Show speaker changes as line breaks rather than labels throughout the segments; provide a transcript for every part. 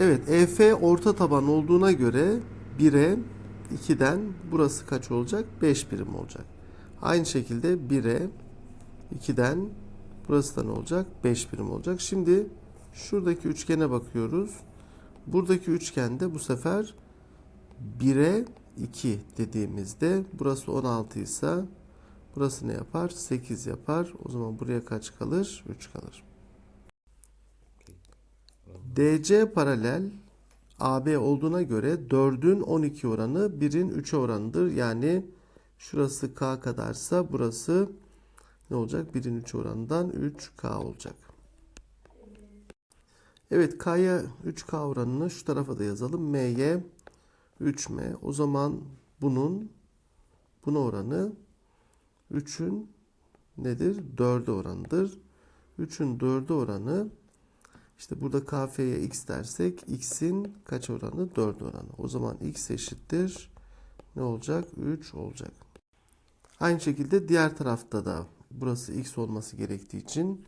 Evet EF orta taban olduğuna göre 1'e 2'den burası kaç olacak? 5 birim olacak. Aynı şekilde 1'e 2'den burası da ne olacak? 5 birim olacak. Şimdi şuradaki üçgene bakıyoruz. Buradaki üçgende bu sefer 1'e 2 dediğimizde burası 16 ise burası ne yapar? 8 yapar. O zaman buraya kaç kalır? 3 kalır. DC paralel AB olduğuna göre 4'ün 12 oranı 1'in 3'e oranıdır. Yani şurası K kadarsa burası ne olacak? 1'in 3 oranından 3K olacak. Evet K'ya 3K oranını şu tarafa da yazalım. M'ye 3M. O zaman bunun buna oranı 3'ün nedir? 4'e oranıdır. 3'ün 4'e oranı işte burada kf'ye x dersek x'in kaç oranı? 4 oranı. O zaman x eşittir ne olacak? 3 olacak. Aynı şekilde diğer tarafta da burası x olması gerektiği için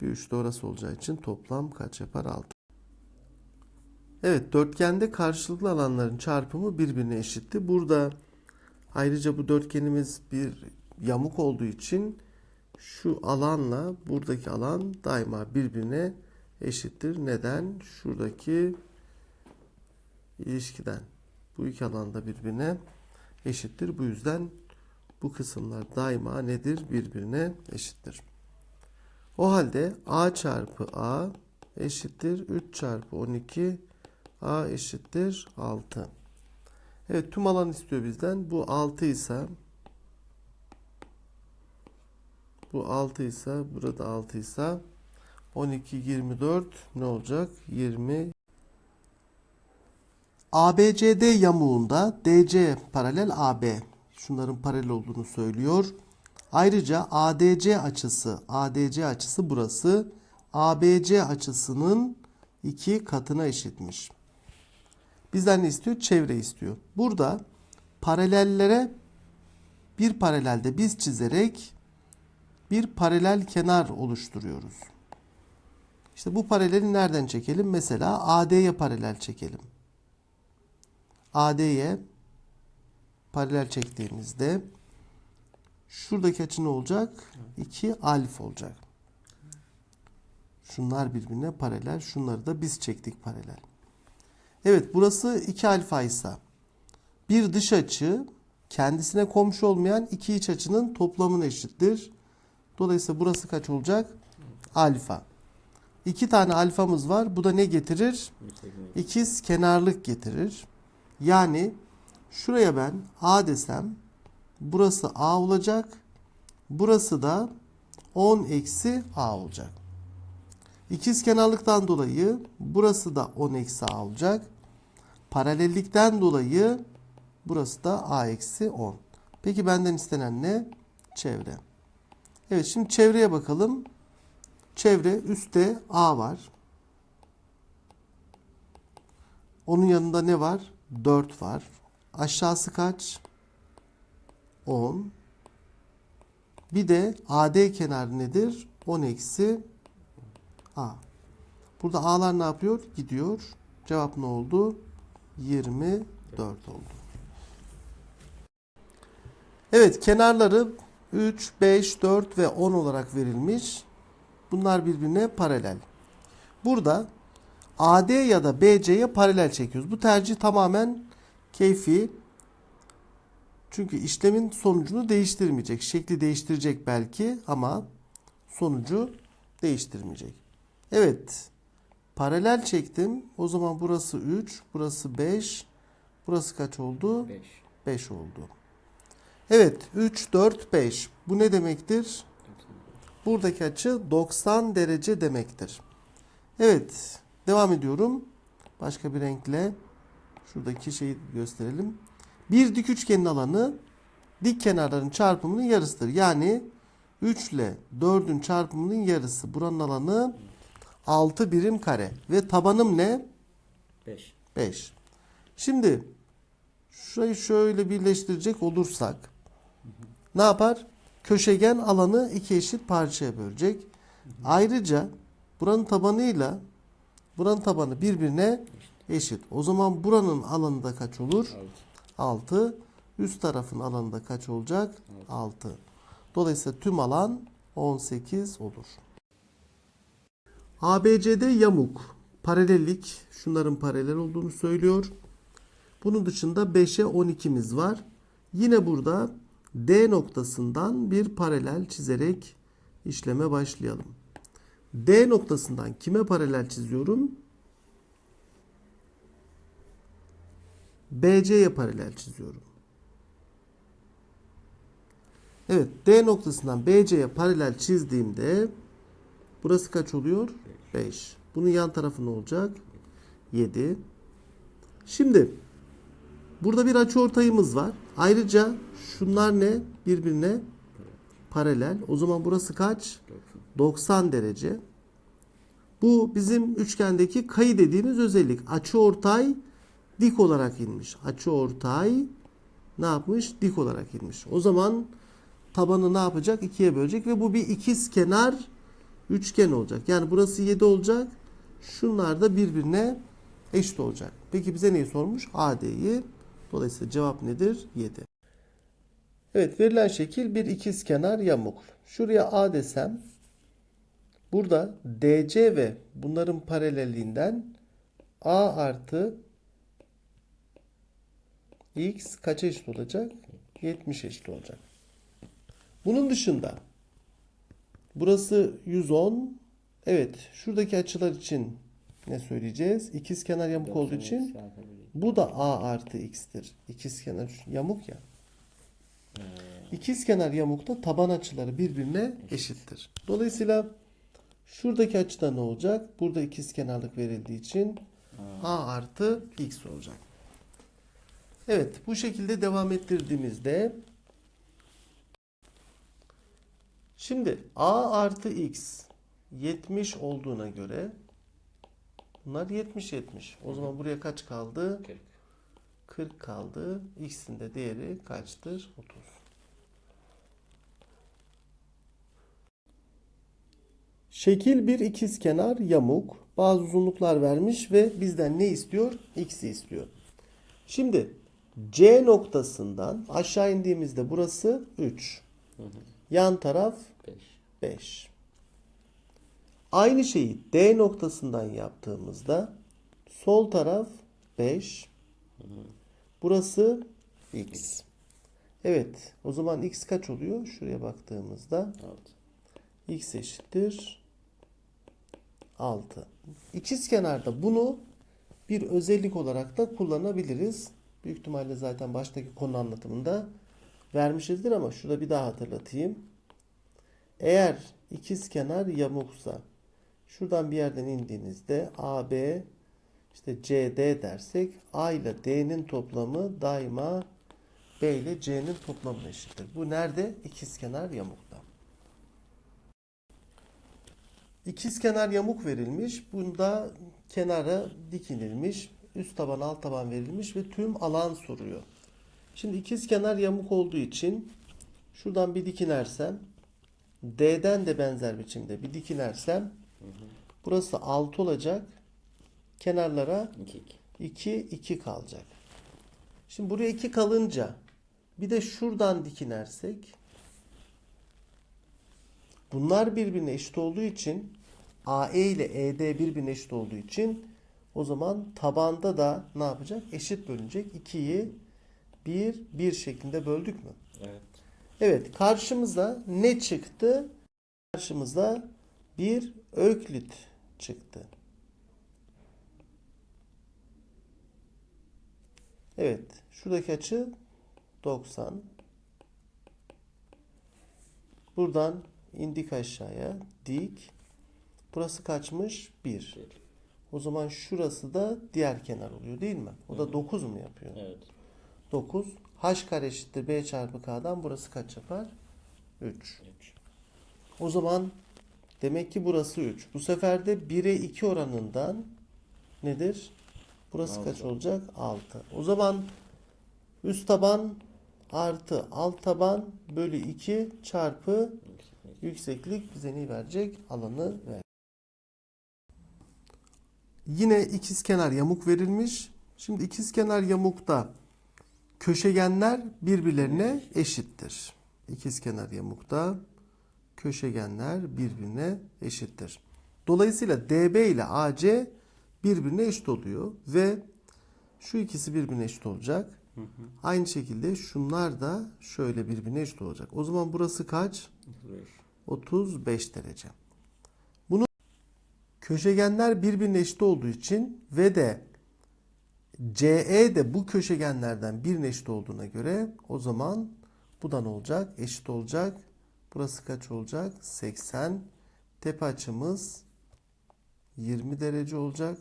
bir 3 de orası olacağı için toplam kaç yapar? 6. Evet dörtgende karşılıklı alanların çarpımı birbirine eşitti. Burada ayrıca bu dörtgenimiz bir yamuk olduğu için şu alanla buradaki alan daima birbirine eşittir. Neden? Şuradaki ilişkiden. Bu iki alanda birbirine eşittir. Bu yüzden bu kısımlar daima nedir? Birbirine eşittir. O halde A çarpı A eşittir 3 çarpı 12 A eşittir 6. Evet tüm alan istiyor bizden. Bu 6 ise bu 6 ise burada 6 ise 12 24 ne olacak? 20 ABCD yamuğunda DC paralel AB. Şunların paralel olduğunu söylüyor. Ayrıca ADC açısı, ADC açısı burası. ABC açısının iki katına eşitmiş. Bizden ne istiyor? Çevre istiyor. Burada paralellere bir paralelde biz çizerek bir paralel kenar oluşturuyoruz. İşte bu paraleli nereden çekelim? Mesela AD'ye paralel çekelim. AD'ye paralel çektiğimizde şuradaki açı ne olacak? 2 alfa olacak. Şunlar birbirine paralel. Şunları da biz çektik paralel. Evet burası 2 alfa ise bir dış açı kendisine komşu olmayan iki iç açının toplamına eşittir. Dolayısıyla burası kaç olacak? Alfa. İki tane alfamız var. Bu da ne getirir? İkiz kenarlık getirir. Yani şuraya ben A desem burası A olacak. Burası da 10 eksi A olacak. İkiz kenarlıktan dolayı burası da 10 eksi A olacak. Paralellikten dolayı burası da A eksi 10. Peki benden istenen ne? Çevre. Evet şimdi çevreye bakalım. Çevre üstte A var. Onun yanında ne var? 4 var. Aşağısı kaç? 10. Bir de AD kenarı nedir? 10 eksi A. Burada A'lar ne yapıyor? Gidiyor. Cevap ne oldu? 24 oldu. Evet kenarları 3, 5, 4 ve 10 olarak verilmiş. Bunlar birbirine paralel. Burada AD ya da BC'ye paralel çekiyoruz. Bu tercih tamamen keyfi. Çünkü işlemin sonucunu değiştirmeyecek. Şekli değiştirecek belki ama sonucu değiştirmeyecek. Evet. Paralel çektim. O zaman burası 3, burası 5. Burası kaç oldu?
5.
5 oldu. Evet 3, 4, 5. Bu ne demektir? Buradaki açı 90 derece demektir. Evet devam ediyorum. Başka bir renkle şuradaki şeyi gösterelim. Bir dik üçgenin alanı dik kenarların çarpımının yarısıdır. Yani 3 ile 4'ün çarpımının yarısı. Buranın alanı 6 birim kare. Ve tabanım ne?
5.
5. Şimdi şurayı şöyle birleştirecek olursak ne yapar? Köşegen alanı iki eşit parçaya bölecek. Ayrıca buranın tabanıyla buranın tabanı birbirine eşit. O zaman buranın alanı da kaç olur?
6.
6. Üst tarafın alanı da kaç olacak? 6. Dolayısıyla tüm alan 18 olur. ABCD yamuk. Paralellik. Şunların paralel olduğunu söylüyor. Bunun dışında 5'e 12'miz var. Yine burada D noktasından bir paralel çizerek işleme başlayalım. D noktasından kime paralel çiziyorum? BC'ye paralel çiziyorum. Evet, D noktasından BC'ye paralel çizdiğimde burası kaç oluyor? 5. Bunun yan tarafı ne olacak? 7. Şimdi burada bir açıortayımız var. Ayrıca şunlar ne? Birbirine paralel. O zaman burası kaç? 90 derece. Bu bizim üçgendeki kayı dediğimiz özellik. Açıortay dik olarak inmiş. Açıortay ne yapmış? Dik olarak inmiş. O zaman tabanı ne yapacak? İkiye bölecek ve bu bir ikiz kenar üçgen olacak. Yani burası 7 olacak. Şunlar da birbirine eşit olacak. Peki bize neyi sormuş? AD'yi. Dolayısıyla cevap nedir? 7. Evet verilen şekil bir ikiz kenar yamuk. Şuraya A desem burada DC ve bunların paralelliğinden A artı X kaça eşit olacak? 70 eşit olacak. Bunun dışında burası 110. Evet şuradaki açılar için ne söyleyeceğiz? İkiz kenar yamuk olduğu için bu da A artı X'tir. İkiz kenar yamuk ya. İkiz kenar yamukta taban açıları birbirine eşittir. Dolayısıyla şuradaki açıda ne olacak? Burada ikiz kenarlık verildiği için A artı X olacak. Evet bu şekilde devam ettirdiğimizde şimdi A artı X 70 olduğuna göre bunlar 70 70. O zaman buraya kaç kaldı?
40.
40 kaldı. X'in de değeri kaçtır? 30. Şekil bir ikizkenar yamuk. Bazı uzunluklar vermiş ve bizden ne istiyor? X'i istiyor. Şimdi C noktasından aşağı indiğimizde burası 3. Yan taraf
5.
5. Aynı şeyi D noktasından yaptığımızda sol taraf 5. Burası x. Evet. O zaman x kaç oluyor? Şuraya baktığımızda
6.
x eşittir 6. İkiz kenarda bunu bir özellik olarak da kullanabiliriz. Büyük ihtimalle zaten baştaki konu anlatımında vermişizdir ama şurada bir daha hatırlatayım. Eğer ikiz kenar yamuksa şuradan bir yerden indiğinizde AB işte CD dersek A ile D'nin toplamı daima B ile C'nin toplamına eşittir. Bu nerede? İkizkenar yamukta. İkizkenar yamuk verilmiş. Bunda kenara dik inilmiş. Üst taban alt taban verilmiş ve tüm alan soruyor. Şimdi ikizkenar yamuk olduğu için şuradan bir dik inersem D'den de benzer biçimde bir dik inersem burası 6 olacak. Kenarlara
2 2.
2 2 kalacak. Şimdi buraya 2 kalınca bir de şuradan dikinersek bunlar birbirine eşit olduğu için AE ile ED birbirine eşit olduğu için o zaman tabanda da ne yapacak? Eşit bölünecek. 2'yi 1 1 şeklinde böldük mü?
Evet.
Evet, karşımıza ne çıktı? Karşımıza bir öklit çıktı. Evet, şuradaki açı 90. Buradan indik aşağıya, dik. Burası kaçmış? 1.
Bir.
O zaman şurası da diğer kenar oluyor değil mi? O da 9 mu yapıyor?
Evet.
9. H kare eşittir B çarpı K'dan burası kaç yapar? 3.
3.
O zaman demek ki burası 3. Bu sefer de 1'e 2 oranından nedir? Burası
Altı.
kaç olacak? 6. O zaman üst taban artı alt taban bölü 2 çarpı yükseklik bize neyi verecek? Alanı ver. Yine ikizkenar yamuk verilmiş. Şimdi ikizkenar yamukta köşegenler birbirlerine eşittir. İkizkenar yamukta köşegenler birbirine eşittir. Dolayısıyla DB ile AC birbirine eşit oluyor ve şu ikisi birbirine eşit olacak. Aynı şekilde şunlar da şöyle birbirine eşit olacak. O zaman burası kaç? 35 derece. Bunu köşegenler birbirine eşit olduğu için ve de CE de bu köşegenlerden birine eşit olduğuna göre o zaman bu da ne olacak? Eşit olacak. Burası kaç olacak? 80. Tepe açımız 20 derece olacak.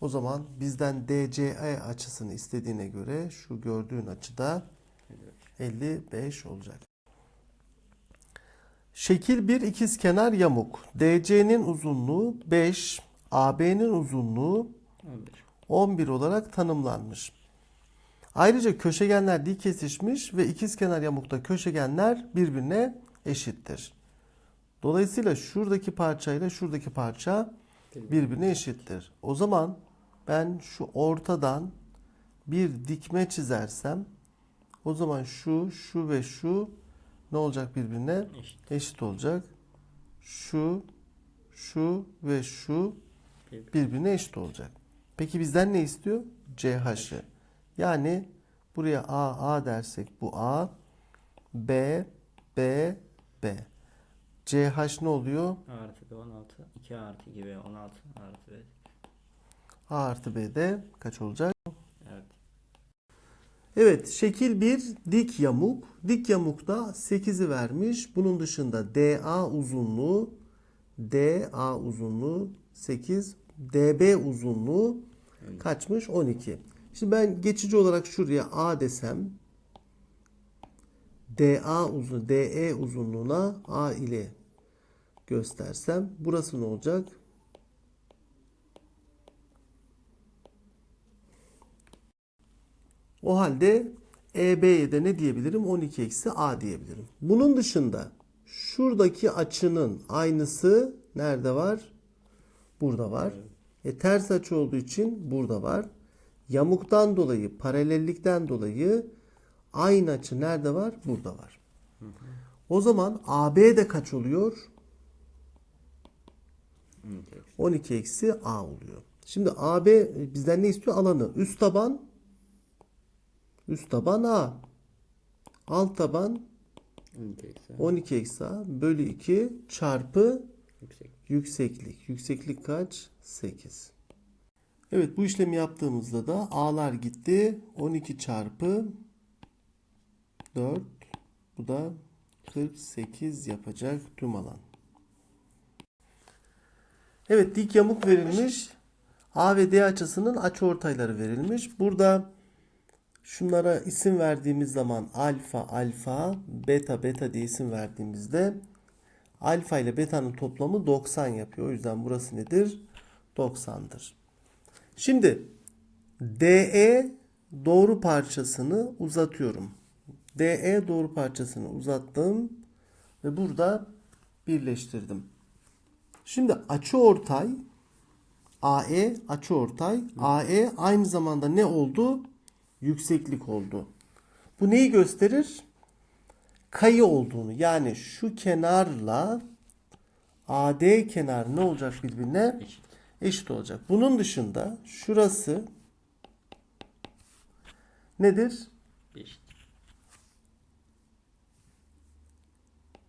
O zaman bizden DCE açısını istediğine göre şu gördüğün açıda 55 olacak. Şekil bir ikizkenar yamuk. DC'nin uzunluğu 5, AB'nin uzunluğu
11.
11 olarak tanımlanmış. Ayrıca köşegenler dik kesişmiş ve ikizkenar yamukta köşegenler birbirine eşittir. Dolayısıyla şuradaki parçayla şuradaki parça birbirine eşittir. O zaman ben şu ortadan bir dikme çizersem o zaman şu, şu ve şu ne olacak birbirine?
Eşit.
Eşit olacak. Şu, şu ve şu
Bir-
birbirine eşit olacak. Peki bizden ne istiyor? CH'ı. Yani buraya A, A dersek bu A, B, B, B. CH ne oluyor?
A artı B 16. 2 artı 2 B 16 artı B.
A artı B'de kaç olacak?
Evet.
Evet, şekil bir dik yamuk. Dik yamukta 8'i vermiş. Bunun dışında DA uzunluğu DA uzunluğu 8, DB uzunluğu kaçmış? 12. Şimdi ben geçici olarak şuraya A desem DA uzun DE uzunluğuna A ile göstersem burası ne olacak? O halde EB'ye de ne diyebilirim? 12 eksi A diyebilirim. Bunun dışında şuradaki açının aynısı nerede var? Burada var. E ters açı olduğu için burada var. Yamuktan dolayı, paralellikten dolayı aynı açı nerede var? Burada var. O zaman AB de kaç oluyor?
12 eksi.
12 eksi A oluyor. Şimdi AB bizden ne istiyor? Alanı. Üst taban üst taban A. Alt taban
12 eksi.
12 eksi A bölü 2 çarpı
Yüksek.
yükseklik. Yükseklik kaç? 8. Evet bu işlemi yaptığımızda da A'lar gitti. 12 çarpı 4 bu da 48 yapacak tüm alan. Evet dik yamuk verilmiş. A ve D açısının açıortayları verilmiş. Burada şunlara isim verdiğimiz zaman alfa alfa, beta beta diye isim verdiğimizde alfa ile beta'nın toplamı 90 yapıyor. O yüzden burası nedir? 90'dır. Şimdi DE doğru parçasını uzatıyorum. DE doğru parçasını uzattım ve burada birleştirdim. Şimdi açı ortay AE açı ortay AE aynı zamanda ne oldu? Yükseklik oldu. Bu neyi gösterir? Kayı olduğunu. Yani şu kenarla AD kenar ne olacak birbirine?
Eşit.
Eşit olacak. Bunun dışında şurası nedir?
Eşit.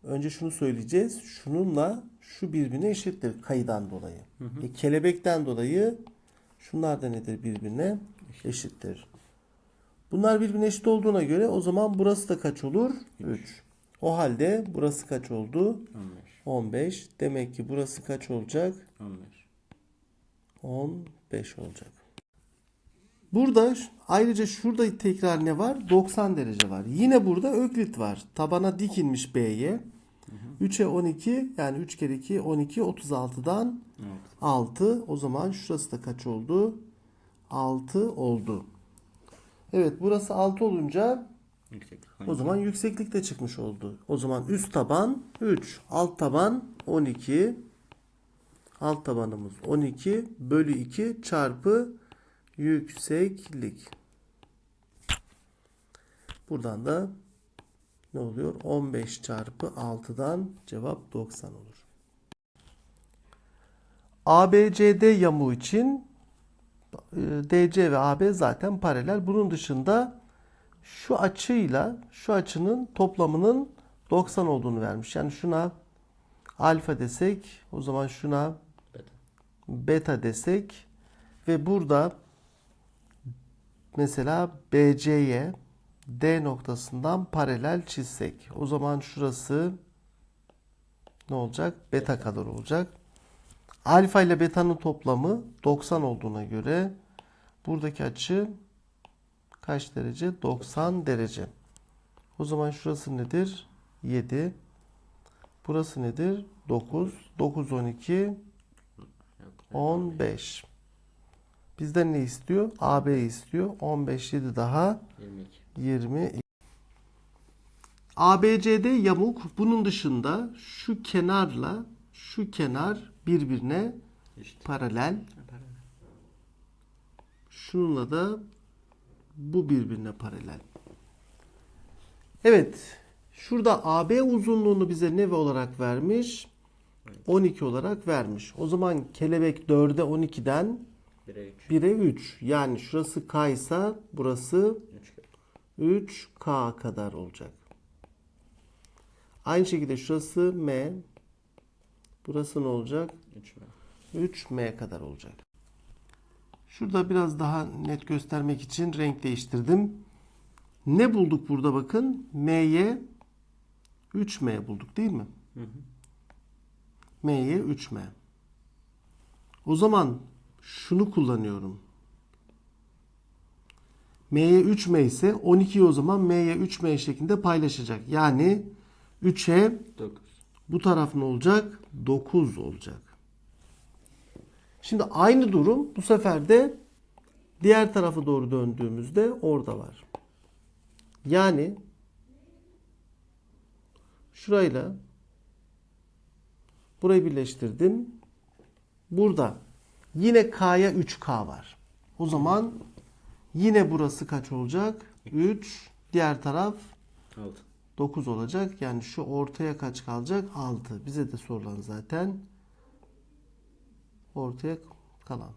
Önce şunu söyleyeceğiz. Şununla şu birbirine eşittir kayıdan dolayı. E, kelebekten dolayı şunlar da nedir birbirine eşittir. Bunlar birbirine eşit olduğuna göre o zaman burası da kaç olur? 3. O halde burası kaç oldu?
15.
15. Demek ki burası kaç olacak?
15.
15 olacak. Burada ayrıca şurada tekrar ne var? 90 derece var. Yine burada öklit var. Tabana dikilmiş B'ye. 3'e 12 yani 3 kere 2 12 36'dan
Evet.
6. O zaman şurası da kaç oldu? 6 oldu. Evet burası 6 olunca
Yükseklik.
o zaman yükseklik de çıkmış oldu. O zaman üst taban 3, alt taban 12. Alt tabanımız 12 bölü 2 çarpı yükseklik. Buradan da ne oluyor? 15 çarpı 6'dan cevap 90 olur. ABCD yamuğu için e, DC ve AB zaten paralel. Bunun dışında şu açıyla şu açının toplamının 90 olduğunu vermiş. Yani şuna alfa desek o zaman şuna Beta. desek ve burada mesela BC'ye D noktasından paralel çizsek o zaman şurası ne olacak? Beta kadar olacak. Alfa ile beta'nın toplamı 90 olduğuna göre buradaki açı kaç derece? 90 derece. O zaman şurası nedir? 7. Burası nedir? 9. 9 12
Yok.
15. Bizden ne istiyor? AB istiyor. 15 7 daha
22.
20. ABCD yamuk. Bunun dışında şu kenarla şu kenar birbirine
İşte.
paralel.
Paralel.
Şununla da bu birbirine paralel. Evet. Şurada AB uzunluğunu bize ne olarak vermiş? 12 olarak vermiş. O zaman kelebek 4'e 12'den
1'e 3.
1'e 3. Yani şurası K ise burası
3.
3K kadar olacak. Aynı şekilde şurası M. Burası ne olacak?
3 mü?
3M kadar olacak. Şurada biraz daha net göstermek için renk değiştirdim. Ne bulduk burada bakın? M'ye 3M bulduk değil mi?
Hı hı.
M'ye 3M. O zaman şunu kullanıyorum. M'ye 3M ise 12'yi o zaman M'ye 3M şeklinde paylaşacak. Yani 3'e
9.
bu taraf ne olacak? 9 olacak. Şimdi aynı durum bu sefer de diğer tarafa doğru döndüğümüzde orada var. Yani şurayla burayı birleştirdim. Burada yine K'ya 3K var. O zaman yine burası kaç olacak? 3. Diğer taraf
6.
9 olacak. Yani şu ortaya kaç kalacak? 6. Bize de sorulan zaten ortaya kalan.